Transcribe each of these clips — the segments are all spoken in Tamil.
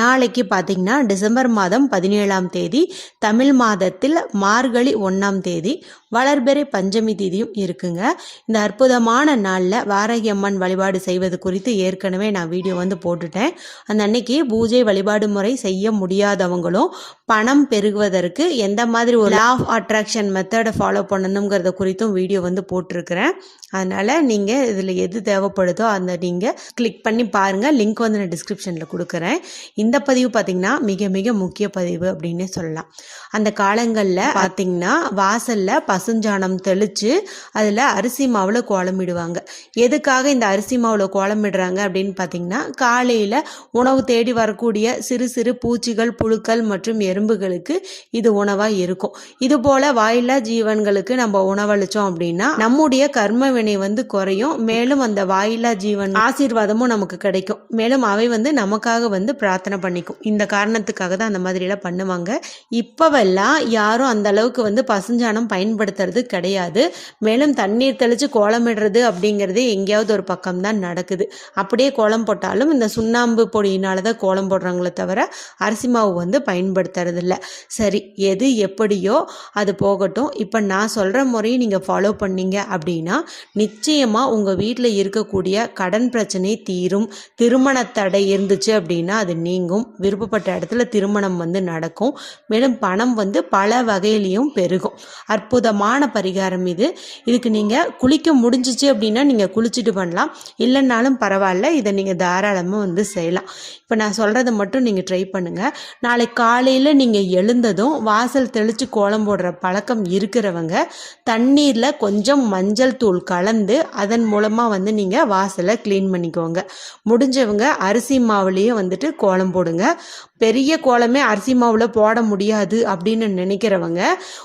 நாளைக்கு பார்த்தீங்கன்னா டிசம்பர் மாதம் பதினேழாம் தேதி தமிழ் மாதத்தில் மார்கழி ஒன்றாம் தேதி வளர்பெறை பஞ்சமி தேதியும் இருக்குங்க. இந்த அற்புதமான நாளில் வாராகி அம்மன் வழிபாடு செய்வது குறித்து ஏற்கனவே நான் வீடியோ வந்து போட்டுட்டேன். அந்த அன்னைக்கு பூஜை வழிபாடு முறை செய்ய முடியாதவங்களும் பணம் பெருகுவதற்கு எந்த மாதிரி ஒரு லா ஆஃப் அட்ராக்ஷன் மெத்தடை ஃபாலோ பண்ணணுங்கிறத குறித்தும் வீடியோ வந்து போட்டிருக்கிறேன். அதனால் நீங்கள் இதில் எது தேவைப்படுதோ அந்த நீங்கள் கிளிக் பண்ணி பாருங்கள் லிங்க் வந்து நான் டிஸ்கிரிப்ஷனில் கொடுக்குறேன். இந்த பதிவு பார்த்தீங்கன்னா மிக மிக முக்கிய பதிவு அப்படின்னே சொல்லலாம். அந்த காலங்களில் பார்த்தீங்கன்னா வாசலில் பசுஞ்சாணம் தெளித்து அதில் அரிசி மாவில் கோலமிடுவாங்க எதுக்காக இந்த அரிசி மாவில் கோலமிடுறாங்க அப்படின்னு பார்த்தீங்கன்னா காலையில் உணவு தேடி வரக்கூடிய சிறு சிறு பூச்சிகள் புழுக்கள் மற்றும் எறும்புகளுக்கு இது உணவாக இருக்கும். இது போல் வாயில்லா ஜீவன்களுக்கு நம்ம உணவளித்தோம் அப்படின்னா நம்முடைய கர்ம வினை வந்து குறையும். மேலும் அந்த வாயில்லா ஜீவன் ஆசீர்வாதமும் நமக்கு கிடைக்கும். மேலும் அவை வந்து நமக்காக வந்து பிரார்த்தனை பண்ணிக்கும். இந்த காரணத்துக்காக தான் அந்த மாதிரிலாம் பண்ணுவாங்க. இப்போவெல்லாம் யாரும் அந்த அளவுக்கு வந்து பசுஞ்சாணம் பயன்படுத்துறது கிடையாது. மேலும் தண்ணீர் தெளித்து கோலமிடுறது அப்படிங்கிறது எங்கேயாவது ஒரு பக்கம் தான் நடக்குது. அப்படியே கோலம் போட்டாலும் இந்த சுண்ணாம்பு பொடியினால தான் கோலம் போடுறாங்களே தவிர அரிசி மாவு வந்து பயன்படுத்துறதில்ல. சரி எது எப்படியோ அது போகட்டும். இப்போ நான் சொல்கிற முறையை நீங்கள் ஃபாலோ பண்ணீங்க அப்படின்னா நிச்சயமாக உங்கள் வீட்டில் இருக்கக்கூடிய கடன் பிரச்சனை தீரும். திருமண தடை இருந்துச்சு அப்படின்னா அது நீ நீங்கும். விருப்பப்பட்ட இடத்துல திருமணம் வந்து நடக்கும். மேலும் பணம் வந்து பல வகையிலையும் பெருகும். அற்புதமான பரிகாரம் இது. இதுக்கு நீங்கள் குளிக்க முடிஞ்சிச்சு அப்படின்னா நீங்கள் குளிச்சுட்டு பண்ணலாம். இல்லைன்னாலும் பரவாயில்ல. இதை நீங்கள் தாராளமாக வந்து செய்யலாம். இப்போ நான் சொல்கிறத மட்டும் நீங்கள் ட்ரை பண்ணுங்கள் நாளை காலையில் நீங்கள் எழுந்ததும் வாசல் தெளித்து கோலம் போடுற பழக்கம் இருக்கிறவங்க தண்ணீரில் கொஞ்சம் மஞ்சள் தூள் கலந்து அதன் மூலமாக வந்து நீங்கள் வாசலை க்ளீன் பண்ணிக்கோங்க. முடிஞ்சவங்க அரிசி மாவுலேயும் வந்துட்டு கோலம் போடுங்க. பெரிய கோலமே அரிசி மாவில் போட முடியாது அப்படின்னு நினைக்கிறவங்க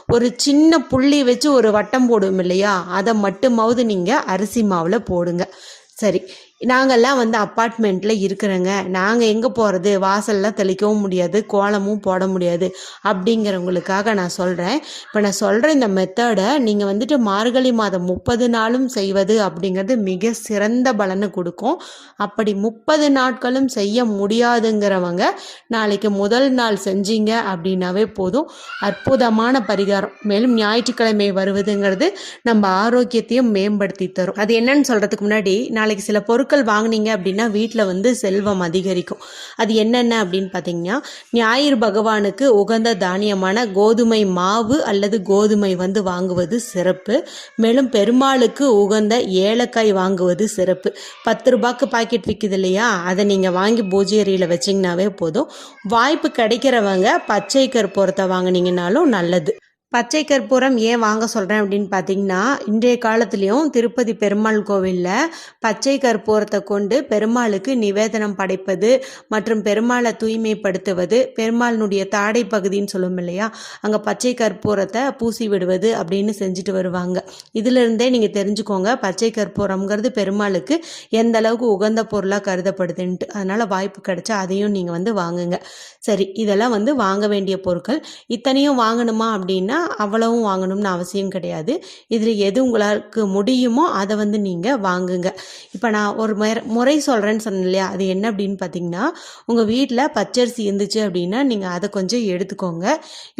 ஒரு சின்ன புள்ளி வச்சு ஒரு வட்டம் போடுவோம் இல்லையா? அதை மட்டுமாவது நீங்கள் அரிசி மாவில் போடுங்க. சரி நாங்கள்லாம் வந்து அப்பார்ட்மெண்ட்டில் இருக்கிறோங்க. நாங்கள் எங்கே போகிறது வாசல்லாம் தெளிக்கவும் முடியாது கோலமும் போட முடியாது அப்படிங்கிறவங்களுக்காக நான் சொல்கிறேன் இப்போ நான் சொல்கிற இந்த மெத்தடை நீங்கள் வந்துட்டு மார்கழி மாதம் முப்பது நாளும் செய்வது அப்படிங்கிறது மிக சிறந்த பலனை கொடுக்கும். அப்படி முப்பது நாட்களும் செய்ய முடியாதுங்கிறவங்க நாளைக்கு முதல் நாள் செஞ்சீங்க அப்படின்னாவே போதும். அற்புதமான பரிகாரம். மேலும் ஞாயிற்றுக்கிழமை வருவதுங்கிறது நம்ம ஆரோக்கியத்தையும் மேம்படுத்தி தரும். அது என்னன்னு சொல்கிறதுக்கு முன்னாடி நாளைக்கு சில பொருட்கள் வாங்கினீங்க அப்படின்னா வீட்டில் வந்து செல்வம் அதிகரிக்கும். அது என்னென்ன அப்படின்னு பார்த்தீங்கன்னா ஞாயிறு பகவானுக்கு உகந்த தானியமான கோதுமை மாவு அல்லது கோதுமை வந்து வாங்குவது சிறப்பு. மேலும் பெருமாளுக்கு உகந்த ஏலக்காய் வாங்குவது சிறப்பு. பத்து ரூபாய்க்கு பாக்கெட் விற்கிது இல்லையா? அதை நீங்கள் வாங்கி பூஜை அறையில் வச்சிங்கனாவே போதும். வாய்ப்பு கிடைக்கிறவங்க பச்சை கற்பூரத்தை வாங்கினீங்கனாலும் நல்லது. பச்சை கற்பூரம் ஏன் வாங்க சொல்கிறேன் அப்படின்னு பார்த்தீங்கன்னா இன்றைய காலத்துலேயும் திருப்பதி பெருமாள் கோவிலில் பச்சை கற்பூரத்தை கொண்டு பெருமாளுக்கு நிவேதனம் படைப்பது மற்றும் பெருமாளை தூய்மைப்படுத்துவது பெருமாளினுடைய தாடை பகுதின்னு சொல்லுவோம் இல்லையா? அங்கே பச்சை கற்பூரத்தை பூசி விடுவது அப்படின்னு செஞ்சுட்டு வருவாங்க. இதிலிருந்தே நீங்கள் தெரிஞ்சுக்கோங்க பச்சை கற்பூரம்ங்கிறது பெருமாளுக்கு எந்த அளவுக்கு உகந்த பொருளாக கருதப்படுதுன்ட்டு. அதனால் வாய்ப்பு கிடைச்சா அதையும் நீங்கள் வந்து வாங்குங்க. சரி இதெல்லாம் வந்து வாங்க வேண்டிய பொருட்கள். இத்தனையும் வாங்கணுமா அப்படின்னா அவ்வளவும் வாங்கணும்னு அவசியம் கிடையாது. இதில் எது உங்களுக்கு முடியுமோ அதை வந்து நீங்கள் வாங்குங்க. இப்போ நான் ஒரு முறை முறை சொல்கிறேன்னு சொன்னேன் இல்லையா? அது என்ன அப்படின்னு பார்த்தீங்கன்னா உங்கள் வீட்டில் பச்சரிசி இருந்துச்சு அப்படின்னா நீங்கள் அதை கொஞ்சம் எடுத்துக்கோங்க.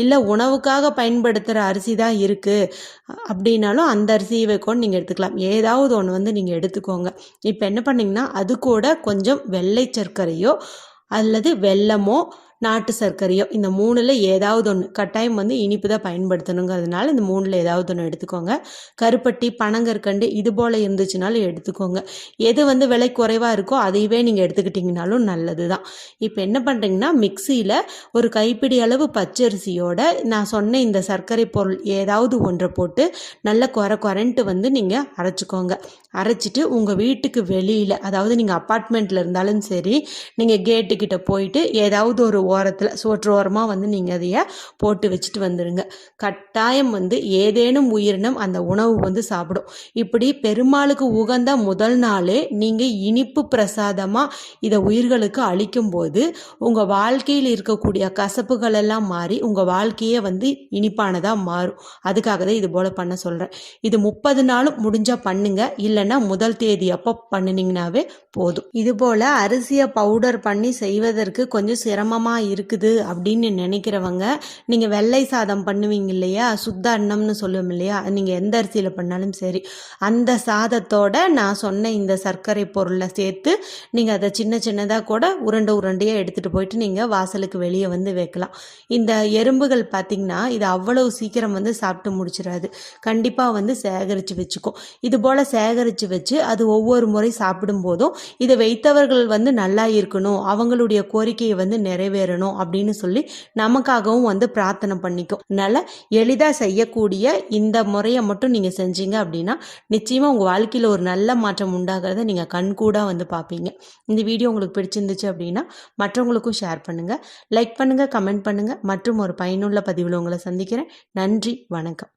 இல்லை உணவுக்காக பயன்படுத்துகிற அரிசி தான் இருக்குது அப்படின்னாலும் அந்த அரிசியை வைக்கோன்னு நீங்கள் எடுத்துக்கலாம். ஏதாவது ஒன்று வந்து நீங்கள் எடுத்துக்கோங்க. இப்போ என்ன பண்ணிங்கன்னா அது கூட கொஞ்சம் வெள்ளை சர்க்கரையோ அல்லது வெல்லமோ நாட்டு சர்க்கரையோ இந்த மூணில் ஏதாவது ஒன்று கட்டாயம் வந்து இனிப்பு தான் பயன்படுத்தணுங்கிறதுனால இந்த மூணில் ஏதாவது ஒன்று எடுத்துக்கோங்க. கருப்பட்டி பனங்கற்கண்டு இது போல் இருந்துச்சுனாலும் எடுத்துக்கோங்க. எது வந்து விலை குறைவாக இருக்கோ அதையவே நீங்கள் எடுத்துக்கிட்டிங்கனாலும் நல்லது தான் இப்போ என்ன பண்ணுறீங்கன்னா மிக்சியில் ஒரு கைப்பிடி அளவு பச்சரிசியோட நான் சொன்ன இந்த சர்க்கரை பொருள் ஏதாவது ஒன்றை போட்டு நல்ல குறை குறைன்ட்டு வந்து நீங்கள் அரைச்சிக்கோங்க. அரைச்சிட்டு உங்கள் வீட்டுக்கு வெளியில் அதாவது நீங்கள் அப்பார்ட்மெண்ட்டில் இருந்தாலும் சரி நீங்கள் கேட்டுக்கிட்ட போயிட்டு ஏதாவது ஒரு ஓரத்தில் சோற்று ஓரமாக வந்து நீங்கள் அதைய போட்டு வச்சுட்டு வந்துடுங்க கட்டாயம் வந்து ஏதேனும் உயிரினம் அந்த உணவு வந்து சாப்பிடும். இப்படி பெருமாளுக்கு உகந்த முதல் நாளே நீங்கள் இனிப்பு பிரசாதமாக இதை உயிர்களுக்கு அளிக்கும்போது உங்கள் வாழ்க்கையில் இருக்கக்கூடிய கசப்புகள் எல்லாம் மாறி உங்கள் வாழ்க்கையே வந்து இனிப்பானதாக மாறும். அதுக்காக தான் இது போல் பண்ண சொல்கிறேன் இது முப்பது நாளும் முடிஞ்சால் பண்ணுங்க. இல்லைன்னா முதல் தேதி அப்போ பண்ணினீங்கன்னாவே போதும். இது போல் அரிசியை பவுடர் பண்ணி செய்வதற்கு கொஞ்சம் சிரமமாக இருக்குது அப்படின்னு நினைக்கிறவங்க நீங்கள் வெள்ளை சாதம் பண்ணுவீங்க இல்லையா? சுத்த அன்னம்னு சொல்லுவோம் இல்லையா? நீங்கள் எந்த அரிசியில் பண்ணாலும் சரி அந்த சாதத்தோட நான் சொன்ன இந்த சர்க்கரை பொருளை சேர்த்து நீங்கள் அதை சின்ன சின்னதாக கூட உருண்டை உருண்டையாக எடுத்துகிட்டு போயிட்டு நீங்கள் வாசலுக்கு வெளியே வந்து வைக்கலாம். இந்த எறும்புகள் பார்த்திங்கன்னா இது அவ்வளவு சீக்கிரம் வந்து சாப்பிட்டு முடிச்சிடாது. கண்டிப்பாக வந்து சேகரித்து வச்சுக்கும். இது போல் சேகரித்து வச்சு அது ஒவ்வொரு முறை சாப்பிடும் போதும் இதை வைத்தவர்கள் வந்து நல்லா இருக்கணும். அவங்களுடைய கோரிக்கையை வந்து நிறைவேறணும் அப்படின்னு சொல்லி நமக்காகவும் வந்து பிரார்த்தனை பண்ணிக்கும். அதனால் எளிதாக செய்யக்கூடிய இந்த முறையை மட்டும் நீங்கள் செஞ்சீங்க அப்படின்னா நிச்சயமாக உங்கள் வாழ்க்கையில் ஒரு நல்ல மாற்றம் உண்டாகிறத நீங்கள் கண்கூடாக வந்து பார்ப்பீங்க. இந்த வீடியோ உங்களுக்கு பிடிச்சிருந்துச்சு அப்படின்னா மற்றவங்களுக்கும் ஷேர் பண்ணுங்கள் லைக் பண்ணுங்கள் கமெண்ட் பண்ணுங்கள் மற்றும் ஒரு பயனுள்ள பதிவில் உங்களை சந்திக்கிறேன். நன்றி வணக்கம்.